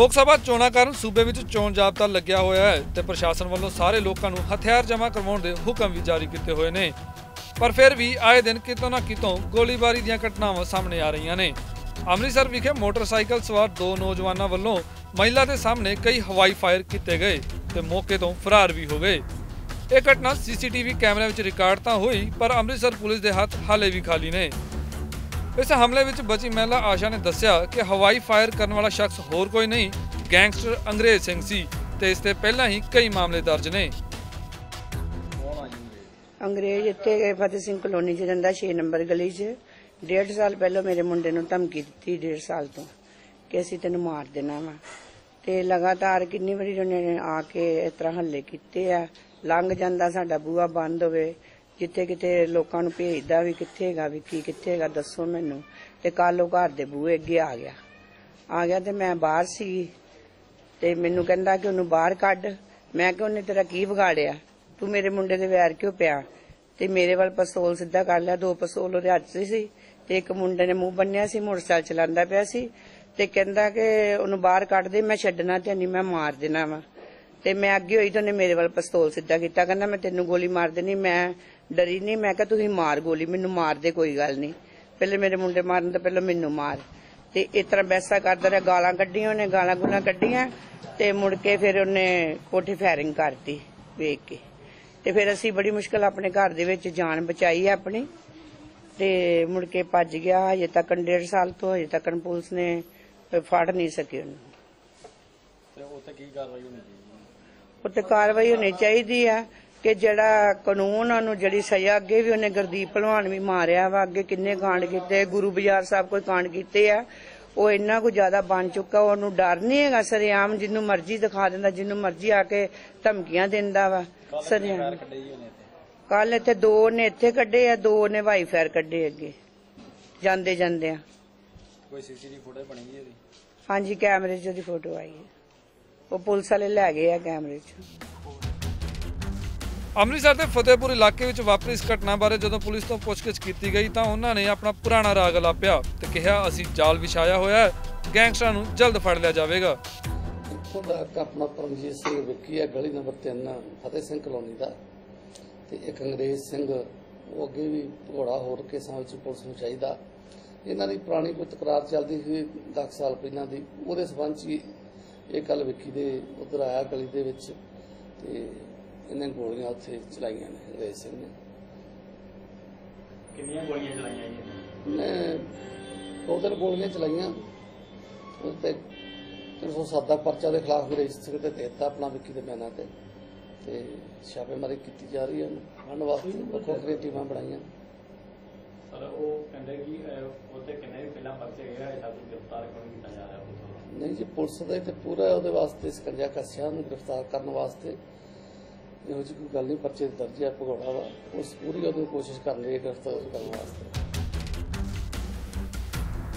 ਲੋਕ ਸਭਾ ਚੋਣਾਂ ਕਾਰਨ ਸੂਬੇ ਵਿੱਚ ਚੋਣ ਜਾਬਤਾ ਲੱਗਿਆ ਹੋਇਆ ਹੈ ਤੇ ਪ੍ਰਸ਼ਾਸਨ ਵੱਲੋਂ ਸਾਰੇ ਲੋਕਾਂ ਨੂੰ ਹਥਿਆਰ ਜਮ੍ਹਾਂ ਕਰਵਾਉਣ ਦੇ ਹੁਕਮ ਵੀ ਜਾਰੀ ਕੀਤੇ ਹੋਏ ਨੇ। ਪਰ ਫਿਰ ਵੀ ਆਏ ਦਿਨ ਕਿਤੋਂ ਨਾ ਕਿਤੋਂ ਗੋਲੀਬਾਰੀ ਦੀਆਂ ਘਟਨਾਵਾਂ ਸਾਹਮਣੇ ਆ ਰਹੀਆਂ ਨੇ। ਅੰਮ੍ਰਿਤਸਰ ਵਿਖੇ ਮੋਟਰਸਾਈਕਲ ਸਵਾਰ ਦੋ ਨੌਜਵਾਨਾਂ ਵੱਲੋਂ ਮਹਿਲਾ ਦੇ ਸਾਹਮਣੇ ਕਈ ਹਵਾਈ ਫਾਇਰ ਕੀਤੇ ਗਏ ਤੇ ਮੌਕੇ ਤੋਂ ਫਰਾਰ ਵੀ ਹੋ ਗਏ। ਇਹ ਘਟਨਾ ਸੀਸੀਟੀਵੀ ਕੈਮਰੇ ਵਿੱਚ ਰਿਕਾਰਡ ਤਾਂ ਹੋਈ, ਪਰ ਅੰਮ੍ਰਿਤਸਰ ਪੁਲਿਸ ਦੇ ਹੱਥ ਹਾਲੇ ਵੀ ਖਾਲੀ ਨੇ। ਇਸ ਹਮਲੇ ਵਿੱਚ ਬਚੀ ਮਹਿਲਾ ਆਸ਼ਾ ਨੇ ਦੱਸਿਆ ਕਿ ਹਵਾਈ ਫਾਇਰ ਕਰਨ ਵਾਲਾ ਸ਼ਖਸ ਹੋਰ ਕੋਈ ਨਹੀਂ, ਗੈਂਗਸਟਰ ਅੰਗਰੇਜ਼ ਸਿੰਘ ਸੀ ਤੇ ਇਸ ਤੇ ਪਹਿਲਾਂ ਹੀ ਕਈ ਮਾਮਲੇ ਦਰਜ ਨੇ। ਅੰਗਰੇਜ਼ ਇੱਥੇ ਫਤਿਹ ਸਿੰਘ ਕਲੋਨੀ 'ਚ ਰਹਿੰਦਾ 6 ਨੰਬਰ ਗਲੀ 'ਚ। ਡੇਢ ਸਾਲ ਪਹਿਲਾਂ ਮੇਰੇ ਮੁੰਡੇ ਨੂੰ ਧਮਕੀ ਦਿੱਤੀ, ਡੇਢ ਸਾਲ ਤੋਂ ਕਿ ਅਸੀਂ ਤੈਨੂੰ ਮਾਰ ਦੇਣਾ ਵਾ। ਤੇ ਲਗਾਤਾਰ ਕਿੰਨੀ ਵਾਰੀ ਉਹਨੇ ਆ ਕੇ ਇਸ ਤਰ੍ਹਾਂ ਹੱਲੇ ਕੀਤੇ ਆ। ਲੰਘ ਜਾਂਦਾ ਸਾਡਾ ਬੂਹਾ ਬੰਦ ਹੋਵੇ ਜਿੱਥੇ ਕਿਤੇ ਲੋਕਾਂ ਨੂੰ ਭੇਜਦਾ ਵੀ ਕਿੱਥੇ ਹੈਗਾ, ਵੀ ਕੀ ਕਿੱਥੇ ਹੈਗਾ, ਦੱਸੋ ਮੈਨੂੰ। ਤੇ ਕੱਲ ਉਹ ਘਰ ਦੇ ਬੂਹੇ ਅੱਗੇ ਆ ਗਿਆ। ਆ ਗਿਆ ਤੇ ਮੈਂ ਬਾਹਰ ਸੀ ਤੇ ਮੈਨੂੰ ਕਹਿੰਦਾ ਕਿ ਉਹਨੂੰ ਬਾਹਰ ਕੱਢ। ਮੈਂ ਕਿ ਉਹਨੇ ਤੇਰਾ ਕੀ ਵਿਗਾੜਿਆ? ਤੂੰ ਮੇਰੇ ਮੁੰਡੇ ਦੇ ਵੈਰ ਕਿਉਂ ਪਿਆ? ਤੇ ਮੇਰੇ ਵੱਲ ਪਸੋਲ ਸਿੱਧਾ ਕਰ ਲਿਆ। ਦੋ ਪਸੋਲ ਉਹਦੇ ਹੱਥ 'ਚ ਸੀ ਤੇ ਇੱਕ ਮੁੰਡੇ ਨੇ ਮੂੰਹ ਬੰਨਿਆ ਸੀ, ਮੋਟਰਸਾਈਕਲ ਚਲਾਉਂਦਾ ਪਿਆ ਸੀ। ਤੇ ਕਹਿੰਦਾ ਕਿ ਉਹਨੂੰ ਬਾਹਰ ਕੱਢ ਦੇ, ਮੈਂ ਛੱਡਣਾ ਤੇ ਨਹੀਂ, ਮੈਂ ਮਾਰ ਦੇਣਾ ਵਾ। ਤੇ ਮੈਂ ਅੱਗੇ ਹੋਈ ਤਾਂ ਉਹਨੇ ਮੇਰੇ ਵੱਲ ਪਿਸਤੌਲ ਸਿੱਧਾ ਕੀਤਾ। ਕਹਿੰਦਾ, ਮੈਂ ਤੈਨੂੰ ਗੋਲੀ ਮਾਰ ਦੇਣੀ, ਮੈਂ ਡਰੀ ਨਹੀਂ ਮੈਂ ਕਿਹਾ ਤੁਸੀਂ ਮਾਰ ਗੋਲੀ ਮੈਨੂੰ ਮਾਰ ਦੇ ਕੋਈ ਗੱਲ ਨਹੀਂ ਪਹਿਲੇ ਮੇਰੇ ਮੁੰਡੇ ਮਾਰਨ ਤੋਂ ਪਹਿਲਾਂ ਮੈਨੂੰ ਮਾਰ। ਤੇ ਇਸ ਤਰ੍ਹਾਂ ਬੈਸਾ ਕਰਦਾ ਰਿਹਾ ਗਾਲਾਂ ਕੱਢੀਆਂ ਉਹਨੇ ਗਾਲਾਂ ਗੁਲਾਂ ਕੱਢੀਆਂ ਤੇ ਮੁੜ ਕੇ ਫਿਰ ਉਹਨੇ ਕੋਠੀ ਫਾਇਰਿੰਗ ਕਰਤੀ ਵੇਖ ਕੇ। ਤੇ ਫਿਰ ਅਸੀਂ ਬੜੀ ਮੁਸ਼ਕਲ ਆਪਣੇ ਘਰ ਦੇ ਵਿੱਚ ਜਾਨ ਬਚਾਈ ਹੈ ਆਪਣੀ। ਤੇ ਮੁੜ ਕੇ ਭੱਜ ਗਿਆ ਹਜੇ ਤੱਕ ਡੇਢ ਸਾਲ ਤੋਂ ਹਜੇ ਤੱਕ ਪੁਲਿਸ ਨੇ ਫੜ ਨਹੀਂ ਸਕੀ ਉਹਨੂੰ। ਤੇ ਉੱਥੇ ਕੀ ਕਾਰਵਾਈ ਹੋਣੀ ਚਾਹੀਦੀ? ਉੱਤੇ ਕਾਰਵਾਈ ਹੋਣੀ ਚਾਹੀਦੀ ਆ। ਕਿ ਜਿਹੜਾ ਕਾਨੂੰਨ ਉਹਨੂੰ ਜਿਹੜੀ ਸਜ਼ਾ ਅੱਗੇ ਵੀ ਉਹਨੇ ਗੁਰਦੀਪ ਭਲਵਾਨ ਵੀ ਮਾਰਿਆ ਵਾ ਅੱਗੇ ਕਿੰਨੇ ਕਾਂਡ ਕੀਤੇ ਗੁਰੂ ਬਾਜ਼ਾਰ ਸਾਹਿਬ ਕੋਈ ਕਾਂਡ ਕੀਤੇ ਆ ਉਹ ਇੰਨਾ ਕੁ ਜ਼ਿਆਦਾ ਬਣ ਚੁੱਕਾ ਉਹਨੂੰ ਡਰ ਨਹੀਂ ਹੈਗਾ ਸਰੇਆਮ ਜਿੰਨੂੰ ਮਰਜ਼ੀ ਦਿਖਾ ਦਿੰਦਾ ਜਿੰਨੂੰ ਮਰਜ਼ੀ ਆ ਕੇ ਧਮਕੀਆਂ ਦਿੰਦਾ ਵਾ ਸਰੇਆਮ। ਕੱਲ ਇੱਥੇ। ਦੋ ਨੇ ਇੱਥੇ ਕੱਢੇ ਆ ਦੋ ਨੇ ਵਾਈ ਫਾਇਰ ਕੱਢੇ ਅੱਗੇ ਜਾਂਦੇ ਜਾਂਦੇ ਆ ਕੋਈ ਸੀਸੀਟੀਵੀ ਫੁਟੇਜ ਬਣੀ ਜੀ ਹਾਂਜੀ ਕੈਮਰੇ 'ਚ ਉਹਦੀ ਫੋਟੋ ਆਈ ਹੈ। ਉਹ ਪੁਲਿਸ ਵਾਲੇ ਲੈ ਗਏ ਆ ਕੈਮਰੇ 'ਚ। ਅੰਮ੍ਰਿਤਸਰ ਦੇ ਫਤਿਹਪੁਰ ਇਲਾਕੇ ਵਿੱਚ ਵਾਪਰੀ ਇਸ ਘਟਨਾ ਬਾਰੇ ਜਦੋਂ ਪੁਲਿਸ ਤੋਂ ਪੁੱਛਗਿੱਛ ਕੀਤੀ ਗਈ ਤਾਂ ਉਹਨਾਂ ਨੇ ਆਪਣਾ ਪੁਰਾਣਾ ਰਾਗ ਲਾਪਿਆ ਤੇ ਕਿਹਾ, ਅਸੀਂ ਜਾਲ ਵਿਛਾਇਆ ਹੋਇਆ ਹੈ, ਗੈਂਗਸਟਰਾਂ ਨੂੰ ਜਲਦ ਫੜ ਲਿਆ ਜਾਵੇਗਾ। ਇੱਥੋਂ ਦਾ ਇੱਕ ਆਪਣਾ ਪਰਮਜੀਤ ਸਿੰਘ ਵਿੱਕੀ ਹੈ, ਗਲੀ ਨੰਬਰ 3 ਫਤਿਹ ਸਿੰਘ ਕਲੋਨੀ ਦਾ। ਤੇ ਇੱਕ ਅੰਗਰੇਜ਼ ਸਿੰਘ, ਉਹ ਅੱਗੇ ਵੀ ਘੋੜਾ ਹੋਰ ਕੇਸਾਂ ਵਿੱਚ ਪੁਲਿਸ ਨੂੰ ਚਾਹੀਦਾ। ਇਹਨਾਂ ਦੀ ਪੁਰਾਣੀ ਕੋਈ ਤਕਰਾਰ ਚੱਲਦੀ ਸੀ 10 ਸਾਲ ਪਹਿਲਾਂ ਦੀ, ਉਹਦੇ ਸਬੰਧ 'ਚ ਇਹ ਕੱਲ ਵਿੱਕੀ ਦੇ ਉਧਰ ਆਇਆ ਗਲੀ ਦੇ ਵਿੱਚ। ਤੇ ਇਹਨੇ ਗੋਲੀਆਂ ਉੱਥੇ ਚਲਾਈਆਂ ਨੇ ਅੰਗਰੇਜ਼ ਸਿੰਘ ਨੇ। ਕਿੰਨੀਆਂ ਗੋਲੀਆਂ ਚਲਾਈਆਂ ਜੀ? ਨੇ ਦੋ ਤਿੰਨ ਗੋਲੀਆਂ ਚਲਾਈਆਂ। ਉਸ ਤੇ 307 ਦਾ ਪਰਚਾ ਦੇ ਖਿਲਾਫ ਵੀ ਰਜਿਸਟਰ ਤੇ ਦਿੱਤਾ ਆਪਣਾ ਵਿੱਕੀ ਦੇ ਬਿਆਨਾਂ ਤੇ। ਤੇ ਛਾਪੇਮਾਰੀ ਕੀਤੀ ਜਾ ਰਹੀ ਹੈ ਫੰਡ ਵਾਸਤੇ ਵੱਖੋ ਵੱਖਰੀਆਂ ਟੀਮਾਂ ਬਣਾਈਆਂ। ਸਰ ਉਹ ਕਹਿੰਦੇ ਕਿ ਉੱਥੇ ਕਿੰਨੇ ਪਹਿਲਾਂ ਪਰਚੇ ਗਏ ਹੈ ਤੱਕ ਗ੍ਰਿਫਤਾਰ ਕਿਉਂ ਨਹੀਂ ਕੀਤਾ ਜਾ ਰਿਹਾ ਨਹੀਂ ਜੀ ਪੁਲਿਸ ਦਾ ਤੇ ਪੂਰਾ ਉਹਦੇ ਵਾਸਤੇ ਸਕੰਜਾ ਕੱਸਿਆ ਨੂੰ ਗ੍ਰਿਫਤਾਰ ਕਰਨ ਵਾਸਤੇ। ਇਹੋ ਜਿਹੀ ਕੋਈ ਗੱਲ ਨਹੀਂ, ਪਰਚੇ ਦੀ ਦਰਜ ਹੈ ਭਗੌੜਾ ਵਾ। ਉਸ ਪੂਰੀ ਉਹਦੀ ਕੋਸ਼ਿਸ਼ ਕਰ ਰਹੀ ਗ੍ਰਿਫਤਾਰ ਕਰਨ ਵਾਸਤੇ।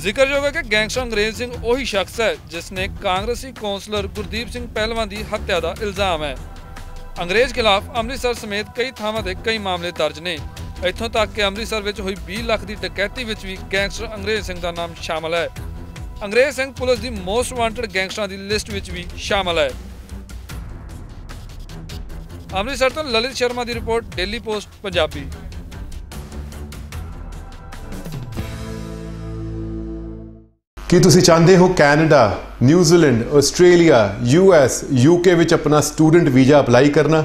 ਜ਼ਿਕਰਯੋਗ ਹੈ ਕਿ ਗੈਂਗਸਟਰ ਅੰਗਰੇਜ਼ ਸਿੰਘ ਉਹੀ ਸ਼ਖਸ ਹੈ, ਜਿਸ ਨੇ ਕਾਂਗਰਸੀ ਕੌਂਸਲਰ ਗੁਰਦੀਪ ਸਿੰਘ ਪਹਿਲਵਾਨ ਦੀ ਹੱਤਿਆ ਦਾ ਇਲਜ਼ਾਮ ਹੈ। ਅੰਗਰੇਜ਼ ਖਿਲਾਫ ਅੰਮ੍ਰਿਤਸਰ ਸਮੇਤ ਕਈ ਥਾਵਾਂ ਤੇ ਕਈ ਮਾਮਲੇ ਦਰਜ ਨੇ। ਇੱਥੋਂ ਤੱਕ ਕਿ ਅੰਮ੍ਰਿਤਸਰ ਵਿੱਚ ਹੋਈ 20 ਲੱਖ ਦੀ ਡਕੈਤੀ ਵਿੱਚ ਵੀ ਗੈਂਗਸਟਰ ਅੰਗਰੇਜ਼ ਸਿੰਘ ਦਾ ਨਾਮ ਸ਼ਾਮਲ ਹੈ। ਅੰਗਰੇਜ਼ ਸਿੰਘ ਪੁਲਿਸ ਦੀ ਮੋਸਟ ਵਾਂਟਡ ਗੈਂਗਸਟਰਾਂ ਦੀ ਲਿਸਟ ਵਿੱਚ ਵੀ ਸ਼ਾਮਲ ਹੈ। ਅੰਮ੍ਰਿਤਸਰ ਤੋਂ ਲਲਿਤ ਸ਼ਰਮਾ ਦੀ ਰਿਪੋਰਟ ਡੇਲੀ ਪੋਸਟ ਪੰਜਾਬੀ। ਕੀ ਤੁਸੀਂ ਚਾਹੁੰਦੇ ਹੋ Canada, New Zealand, Australia US UK ਵਿੱਚ ਆਪਣਾ ਸਟੂਡੈਂਟ ਵੀਜ਼ਾ ਅਪਲਾਈ ਕਰਨਾ?